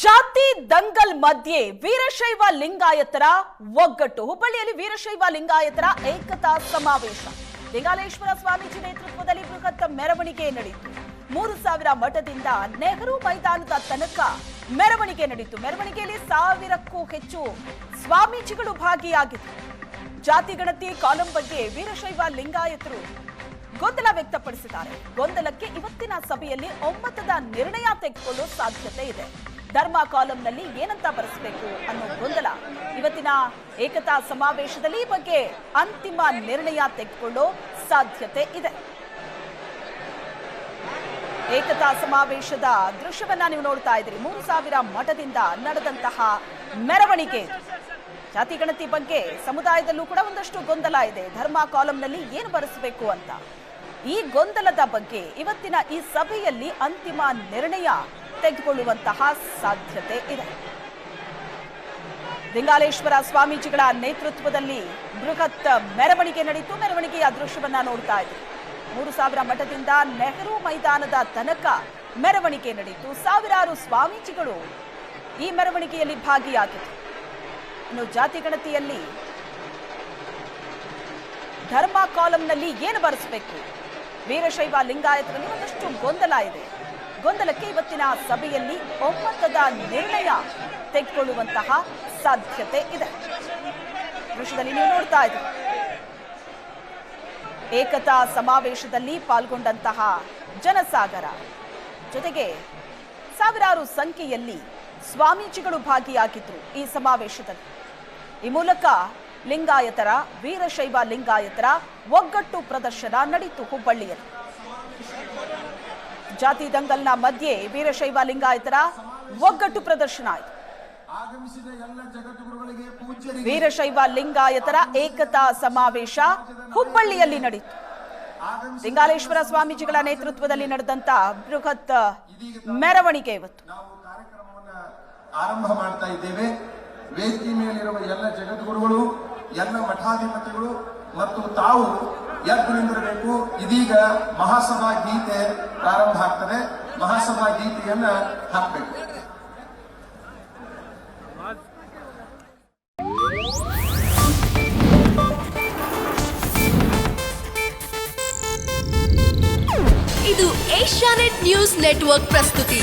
ಜಾತಿ ದಂಗಲ್ ಮಧ್ಯೆ ವೀರಶೈವ ಲಿಂಗಾಯತರ ಒಗ್ಗಟ್ಟು. ಹುಬ್ಬಳ್ಳಿಯಲ್ಲಿ ವೀರಶೈವ ಲಿಂಗಾಯತರ ಏಕತಾ ಸಮಾವೇಶ. ಲಿಂಗಾಲೇಶ್ವರ ಸ್ವಾಮೀಜಿ ನೇತೃತ್ವದಲ್ಲಿ ಬೃಹತ್ ಮೆರವಣಿಗೆ ನಡೆಯಿತು ಮೂರು ಸಾವಿರ ಮಠದಿಂದ ನೆಹರು ಮೈದಾನದ ತನಕ ಮೆರವಣಿಗೆ ನಡೆಯಿತು ಮೆರವಣಿಗೆಯಲ್ಲಿ ಸಾವಿರಕ್ಕೂ ಹೆಚ್ಚು ಸ್ವಾಮೀಜಿಗಳು ಭಾಗಿಯಾಗಿದ್ದರು. ಜಾತಿ ಗಣತಿ ಕಾಲಂ ಬಗ್ಗೆ ವೀರಶೈವ ಲಿಂಗಾಯತರು ಗೊಂದಲ ವ್ಯಕ್ತಪಡಿಸಿದ್ದಾರೆ. ಗೊಂದಲಕ್ಕೆ ಇವತ್ತಿನ ಸಭೆಯಲ್ಲಿ ಒಮ್ಮತದ ನಿರ್ಣಯ ತೆಗೆದುಕೊಳ್ಳುವ ಸಾಧ್ಯತೆ ಇದೆ. ಧರ್ಮ ಕಾಲಂನಲ್ಲಿ ಏನಂತ ಬರೆಸಬೇಕು ಅನ್ನೋ ಗೊಂದಲ. ಇವತ್ತಿನ ಏಕತಾ ಸಮಾವೇಶದಲ್ಲಿ ಈ ಬಗ್ಗೆ ಅಂತಿಮ ನಿರ್ಣಯ ತೆಗೆದುಕೊಳ್ಳೋ ಸಾಧ್ಯತೆ ಇದೆ. ಏಕತಾ ಸಮಾವೇಶದ ದೃಶ್ಯವನ್ನ ನೀವು ನೋಡ್ತಾ ಇದ್ದೀರಿ. ಮೂರು ಸಾವಿರ ಮಠದಿಂದ ನಡೆದಂತಹ ಮೆರವಣಿಗೆ. ಜಾತಿ ಗಣತಿ ಬಗ್ಗೆ ಸಮುದಾಯದಲ್ಲೂ ಕೂಡ ಒಂದಷ್ಟು ಗೊಂದಲ ಇದೆ. ಧರ್ಮ ಕಾಲಂನಲ್ಲಿ ಏನು ಬರೆಸಬೇಕು ಅಂತ. ಈ ಗೊಂದಲದ ಬಗ್ಗೆ ಇವತ್ತಿನ ಈ ಸಭೆಯಲ್ಲಿ ಅಂತಿಮ ನಿರ್ಣಯ ತೆಗೆದುಕೊಳ್ಳುವಂತಹ ಸಾಧ್ಯತೆ ಇದೆ. ಲಿಂಗಾಲೇಶ್ವರ ಸ್ವಾಮೀಜಿಗಳ ನೇತೃತ್ವದಲ್ಲಿ ಬೃಹತ್ ಮೆರವಣಿಗೆ ನಡೆಯಿತು ಮೆರವಣಿಗೆಯ ದೃಶ್ಯವನ್ನ ನೋಡ್ತಾ ಇದ್ದೆ ಮೂರು ಸಾವಿರ ಮಠದಿಂದ ನೆಹರು ಮೈದಾನದ ತನಕ ಮೆರವಣಿಗೆ ನಡೆಯಿತು ಸಾವಿರಾರು ಸ್ವಾಮೀಜಿಗಳು ಈ ಮೆರವಣಿಗೆಯಲ್ಲಿ ಭಾಗಿಯಾಗಿತ್ತು ಇನ್ನು ಜಾತಿ ಗಣತಿಯಲ್ಲಿ ಧರ್ಮ ಕಾಲಂನಲ್ಲಿ ಏನು ಬರೆಸಬೇಕು? ವೀರಶೈವ ಲಿಂಗಾಯತರಲ್ಲಿ ಒಂದಷ್ಟು ಗೊಂದಲ ಇದೆ. ಗೊಂದಲಕ್ಕೆ ಇವತ್ತಿನ ಸಭೆಯಲ್ಲಿ ಒಮ್ಮತದ ನಿರ್ಣಯ ತೆಗೆದುಕೊಳ್ಳುವಂತಹ ಸಾಧ್ಯತೆ ಇದೆ. ದೃಶ್ಯದಲ್ಲಿ ನೀವು ನೋಡ್ತಾ ಇದ್ದೀರಿ. ಏಕತಾ ಸಮಾವೇಶದಲ್ಲಿ ಪಾಲ್ಗೊಂಡಂತಹ ಜನಸಾಗರ ಜೊತೆಗೆ ಸಾವಿರಾರು ಸಂಖ್ಯೆಯಲ್ಲಿ ಸ್ವಾಮೀಜಿಗಳು ಭಾಗಿಯಾಗಿದ್ರು ಈ ಸಮಾವೇಶದಲ್ಲಿ. ಈ ಮೂಲಕ ಲಿಂಗಾಯತರ, ವೀರಶೈವ ಲಿಂಗಾಯತರ ಒಗ್ಗಟ್ಟು ಪ್ರದರ್ಶನ ನಡೆಯಿತು ಹುಬ್ಬಳ್ಳಿಯಲ್ಲಿ. ಜಾತಿ ದಂಗಲ್ನ ಮಧ್ಯೆ ವೀರಶೈವ ಲಿಂಗಾಯತರ ಒಗ್ಗಟ್ಟು ಪ್ರದರ್ಶನ ಆಯಿತು. ವೀರಶೈವ ಲಿಂಗಾಯತರ ಏಕತಾ ಸಮಾವೇಶ ಹುಬ್ಬಳ್ಳಿಯಲ್ಲಿ ನಡೆಯಿತು ಲಿಂಗಾಲೇಶ್ವರ ಸ್ವಾಮೀಜಿಗಳ ನೇತೃತ್ವದಲ್ಲಿ ನಡೆದಂತ ಬೃಹತ್ ಮೆರವಣಿಗೆ ಇವತ್ತು. ಆರಂಭ ಮಾಡ್ತಾ ಇದ್ದೇವೆ. ವೇದಿಕೆ ಮೇಲಿರುವ ಎಲ್ಲ ಜಗದ್ಗುರುಗಳು ಎಲ್ಲ ಮಠಾಧಿಪತಿಗಳು ಮತ್ತು ತಾವು ಎದ್ದು ನಿಂದಿರಬೇಕು ಮಹಾಸಭಾ ಗೀತೆ ಪ್ರಾರಂಭ ಆಗ್ತದೆ. ಮಹಾಸಭಾ ಗೀತೆಯನ್ನ ಹಾಕಬೇಕು. ಇದು ಏಷ್ಯಾನೆಟ್ ನ್ಯೂಸ್ ನೆಟ್ವರ್ಕ್ ಪ್ರಸ್ತುತಿ.